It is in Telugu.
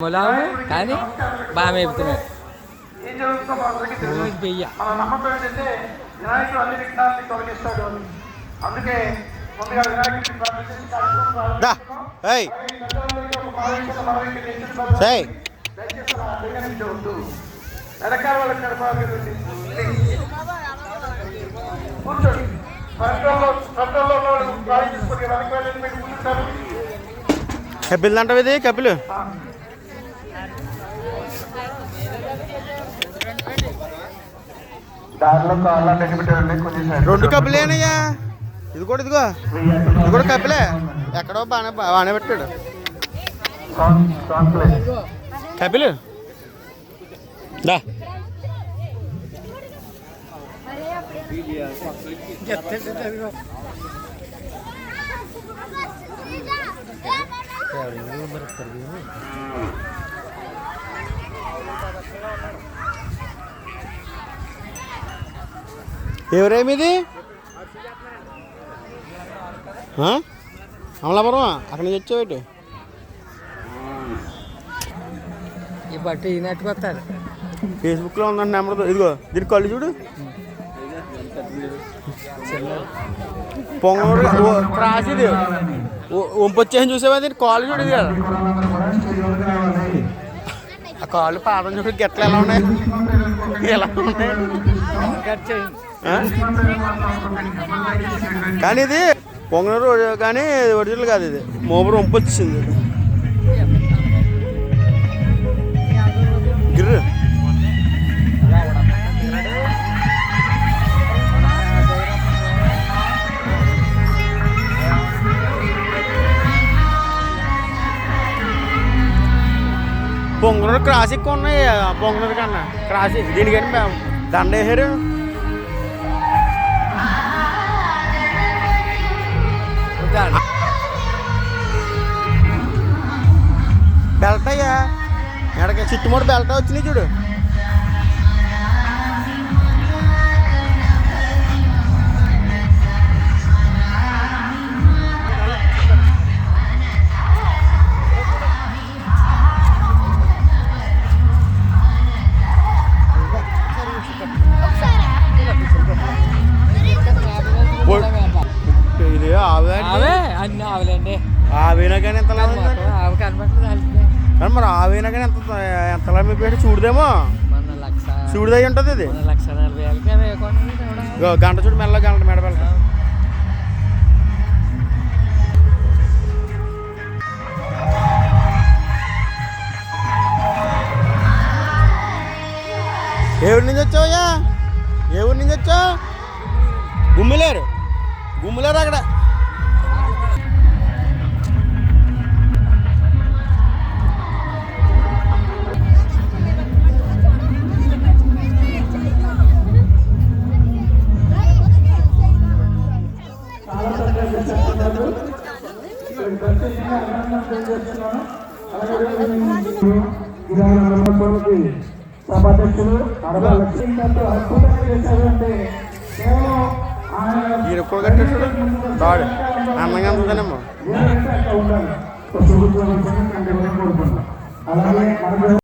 మొలాము కానీ బాగా మేపుతున్నారు ఏం జరుగుతుందో మనందరికీ తెలుసు మన నమ్మకం ఏంటంటే వినాయకుడు అన్ని విఘ్నాలని తొలగిస్తాడు అని అందుకే ముందుగా వినాయకుడిని ప్రార్థించి కార్యక్రమం. వెనకాల వాళ్ళకి కూర్చోండి వాళ్ళు మీరు కూర్చుంటారు కపిల్ అంటావు ఇది కపిల్ దారిలో కాళ్ళ పెట్టారండి కొంచెం రెండు కపిలేనయ్యా ఇది కూడా ఇదిగో ఇది కూడా కపిలే ఎక్కడో బాగానే బాగానే పెట్టాడు సాంగ్ సాంగ్ ప్లే కపిల్ దా ఎవరేమిది? ఆ? అమలాపురం అక్కడ నుంచి వచ్చావేటి ఈ బట్ట ఈ నెట్టుకొస్తారు ఫేస్బుక్లో ఉందండి నెంబర్ ఇదిగో దీని కళ్ళు చూడు. పొంగూరు ఓ- క్రాస్ ఇది వంపొచ్చేసి చూసావా దీని కాళ్ళు చూడు ఇది కదా ఆ కాళ్ళు పాదం చూడు గెట్లు ఎలా ఉన్నాయి? ఎలా ఉన్నాయి? కానీ ఇది పొంగనూరు కానీ ఒరిజినల్ కాదు ఇది. మోబరు వంపొచ్చింది. గిర్రు. పొంగనూరు క్రాస్ ఎక్కువ ఉన్నాయి పొంగనూరు కన్నా. క్రాస్ దీనికని దండ వేసారు. బెల్ట్ అయ్యా. ఎడక చుట్టుముడు బెల్ట్ వచ్చినాయి చూడు. అన్ని ఆవులండి. ఆవేనా కానీ ఉంది? ఆవు కనబడుతుంది కానీ మరి ఆవేనా కానీ ఎంత ఎంతలా మీ పెట్టి చూడదేమో. మన లక్ష చూడదై ఉంటుంది ఇది? లక్ష నలభై వేలకి గంట చూడు మెల్ల గంట మెడ బెల్ట్ ఏ ఊరి నుంచి వచ్చావయ్యా? ఏ ఊరి నుంచి వచ్చావు? గుమ్మిలేరు. గుమ్మిలేరు అక్కడ. సభాధ్యక్షులు అరవై లక్షలు అద్భుతంగా చేశారంటే కేవలం ఈయన అందంగా అలాగే